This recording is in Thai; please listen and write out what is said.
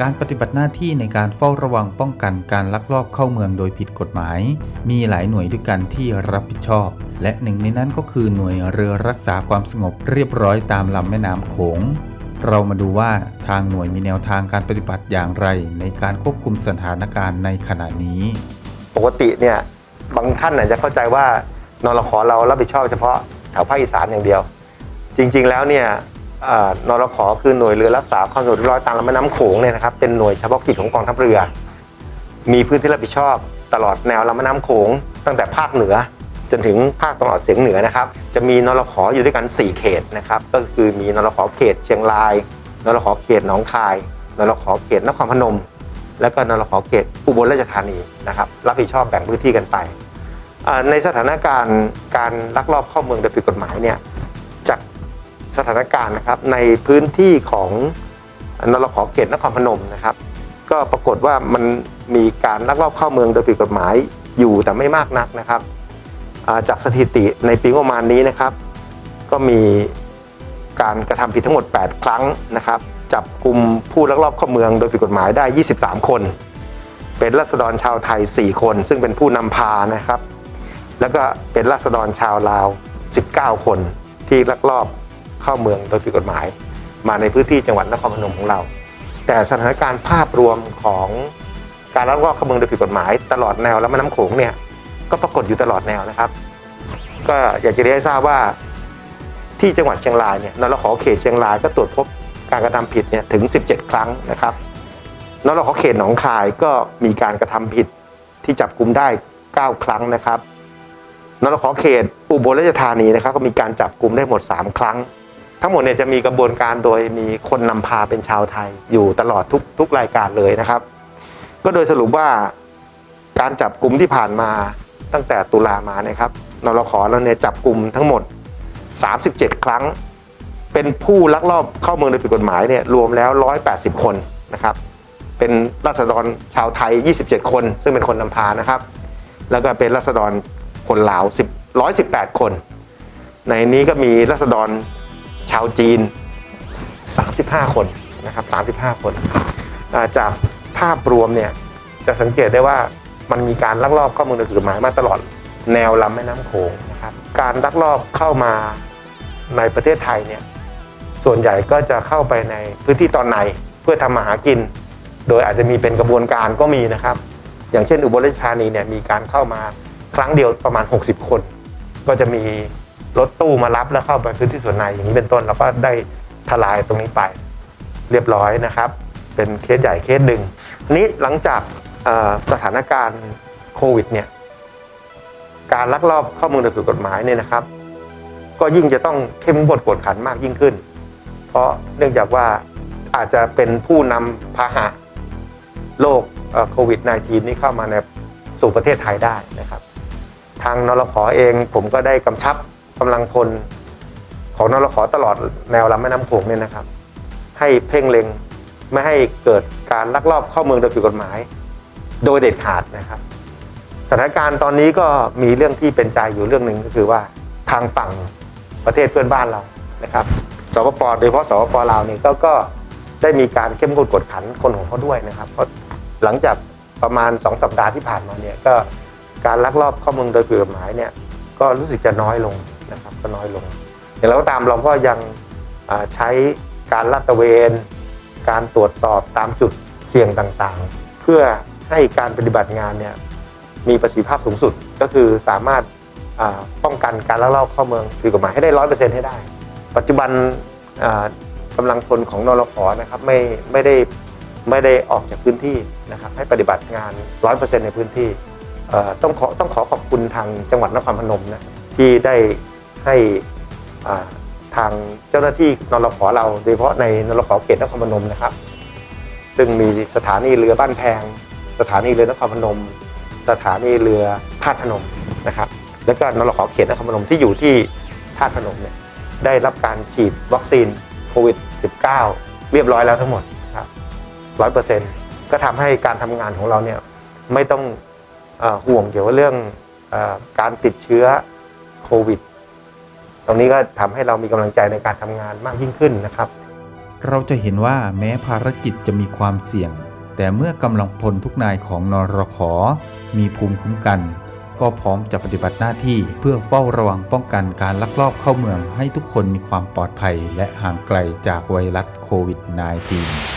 การปฏิบัติหน้าที่ในการเฝ้าระวังป้องกันการลักลอบเข้าเมืองโดยผิดกฎหมาย มีหลายหน่วยด้วยกันที่รับผิดชอบ และหนึ่งในนั้นก็คือหน่วยเรือรักษาความสงบเรียบร้อยตามลำแม่น้ำโขง เรามาดูว่าทางหน่วยมีแนวทางการปฏิบัติอย่างไร ในการควบคุมสถานการณ์ในขณะนี้ ปกติเนี่ยบางท่านอาจจะเข้าใจว่านรขเรารับผิดชอบเฉพาะแถวภาคอีสานอย่างเดียว จริง ๆ แล้วเนี่ย นรขคือหน่วยเรือรักษาความสงบเรียบร้อยตามลำแม่น้ำโขงเนี่ยนะครับเป็นหน่วยเฉพาะกิจของกองทัพเรือ มีพื้นที่รับผิดชอบ ตลอดแนวลำแม่น้ำโขง ตั้งแต่ภาคเหนือ จนถึงภาคตะวันออกเฉียงเหนือนะครับ จะมีนรขออยู่ด้วยกัน 4 เขตนะครับก็คือมีนรขเขตเชียงรายนรขเขตหนองคายนรขเขตนครพนม แล้วก็นรขเขตอุบลราชธานีนะครับรับผิดชอบแบ่งพื้นที่กันไปในสถานการณ์การลักลอบเข้าเมืองโดยผิดกฎหมายเนี่ย สถานการณ์นะครับในพื้นที่ของนรขอเขตนครพนมนะครับ ก็ปรากฏว่ามันมีการลักลอบเข้าเมืองโดยผิดกฎหมายอยู่แต่ไม่มากนักนะครับจากสถิติในปีประมาณนี้นะครับ ก็มีการกระทำผิดทั้งหมด 8 ครั้งนะครับ จับกลุ่มผู้ลักลอบเข้าเมืองโดยผิดกฎหมายได้ 23 คน เป็นราษฎรชาวไทย 4 คน ซึ่งเป็นผู้นำพานะครับ แล้วก็เป็นราษฎรชาวลาว 19 คนที่ลักลอบ เข้าเมืองโดยผิดกฎหมาย มาในพื้นที่จังหวัดนครพนมของเรา แต่สถานการณ์ภาพรวมของการลักลอบเข้าเมืองโดยผิดกฎหมาย ตลอดแนวและแม่น้ำโขงเนี่ยก็ปรากฏอยู่ตลอดแนวนะครับ ก็อยากจะเรียนให้ทราบว่าที่จังหวัดเชียงรายเนี่ยนรขอเขตเชียงรายก็ตรวจพบการกระทำผิดเนี่ยถึง 17 ครั้งนะครับนรขอเขตหนองคายก็มีการกระทำผิดที่จับกลุมได้ 9 ครั้งนะครับนรขอเขตอุบลราชธานีนะครับก็มีการจับกลุมได้หมด 3 ครั้ง ทั้งหมดเนี่ยจะมีกระบวนการโดยมีคนนำพาเป็นชาวไทยอยู่ตลอดทุกทุกรายการเลยนะครับ ก็โดยสรุปว่าการจับกลุ่มที่ผ่านมาตั้งแต่ตุลามาเนี่ยครับนรขเราเนี่ยจับกลุ่มทั้งหมด 37 ครั้ง เป็นผู้ลักลอบเข้าเมืองโดยผิดกฎหมายเนี่ยรวมแล้ว 180 คนนะครับ เป็นราษฎรชาวไทย 27 คน ซึ่งเป็นคนนำพานะครับ แล้วก็เป็นราษฎรคนลาว10 118 คน ในนี้ก็มีราษฎร ชาวจีน 35 คนนะครับ 35 คนอ่าจากภาพรวมเนี่ยจะสังเกตได้ว่ามันมีการลักลอบเข้าเมืองโดยผิดกฎหมายมาตลอดแนวลำแม่น้ำโขงนะครับ การลักลอบเข้ามาในประเทศไทยเนี่ยส่วนใหญ่ก็จะเข้าไปในพื้นที่ตอนในเพื่อทำมาหากิน โดยอาจจะมีเป็นกระบวนการก็มีนะครับ อย่างเช่นอุบลราชธานีเนี่ยมีการเข้ามาครั้งเดียวประมาณ 60 คน ก็จะมี รถตู้มารับแล้วเข้าไปพื้นที่ส่วนในอย่างนี้เป็นต้นเราก็ได้ทลายตรงนี้ไปเรียบร้อยนะครับ เป็นเคสใหญ่เคสหนึ่งอันนี้หลังจากสถานการณ์โควิดเนี่ยการลักลอบเข้าเมืองโดยผิดกฎหมายเนี่ยนะครับ ก็ยิ่งจะต้องเข้มงวดกวดขันมากยิ่งขึ้น เพราะเนื่องจากว่าอาจจะเป็นผู้นำพาหะโรคโควิด -19 นี้เข้ามาในสู่ประเทศไทยได้นะครับ ทางนรขเองผมก็ได้กำชับ กำลังพลของนรขอตลอดแนวลำแม่น้ำโขงเนี่ยนะครับ ให้เพ่งเล็งไม่ให้เกิดการลักลอบเข้าเมืองโดยผิดกฎหมาย โดยเด็ดขาดนะครับ สถานการณ์ตอนนี้ก็มีเรื่องที่เป็นใจอยู่เรื่องหนึ่งก็คือว่าทางฝั่งประเทศเพื่อนบ้านเรานะครับสปปโดยเฉพาะสปปลาวนี่ก็ก็ได้มีการเข้มงวดกดขันคนของเขาด้วยนะครับ เพราะหลังจากประมาณ 2 สัปดาห์ที่ผ่านมาเนี่ยก็การลักลอบเข้าเมืองโดยผิดกฎหมายเนี่ยก็รู้สึกจะน้อยลง นะครับก็น้อยลง อย่างไรก็ตามเราก็ยังใช้การลาดตระเวน การตรวจสอบตามจุดเสี่ยงต่างๆ เพื่อให้การปฏิบัติงานเนี่ยมีประสิทธิภาพสูงสุดก็คือสามารถป้องกันการลักลอบเข้าเมืองผิดกฎหมายให้ได้ร้อยเปอร์เซ็นต์ให้ได้ ปัจจุบันอ่ากำลังพลของนรขนะครับไม่ไม่ได้ไม่ได้ออกจากพื้นที่นะครับให้ปฏิบัติงานร้อยเปอร์เซ็นต์ในพื้นที่ต้องขอต้องขอขอบคุณทางจังหวัดนครพนมนะที่ได้ ให้ทางเจ้าหน้าที่นรขเรา โดยเฉพาะในนรขเขตนครพนมนะครับ ซึ่งมีสถานีเรือบ้านแพง สถานีเรือนครพนม สถานีเรือท่าพนมนะครับ แล้วก็นรขเขตนครพนมที่อยู่ที่ท่าพนมเนี่ยได้รับการฉีดวัคซีนโควิด -19 เรียบร้อยแล้วทั้งหมดครับร้อยเปอร์เซ็นต์ก็ทำให้การทำงานของเราเนี่ยไม่ต้องอห่วงเกี่ยวกับเรื่องอการติดเชื้อโควิด ตรงนี้ก็ทำให้เรามีกำลังใจในการทำงานมากยิ่งขึ้นนะครับ เราจะเห็นว่าแม้ภารกิจจะมีความเสี่ยง แต่เมื่อกำลังพลทุกนายของนรขมีภูมิคุ้มกัน ก็พร้อมจะปฏิบัติหน้าที่เพื่อเฝ้าระวังป้องกันการลักลอบเข้าเมืองให้ทุกคนมีความปลอดภัยและห่างไกลจากไวรัสโควิด -19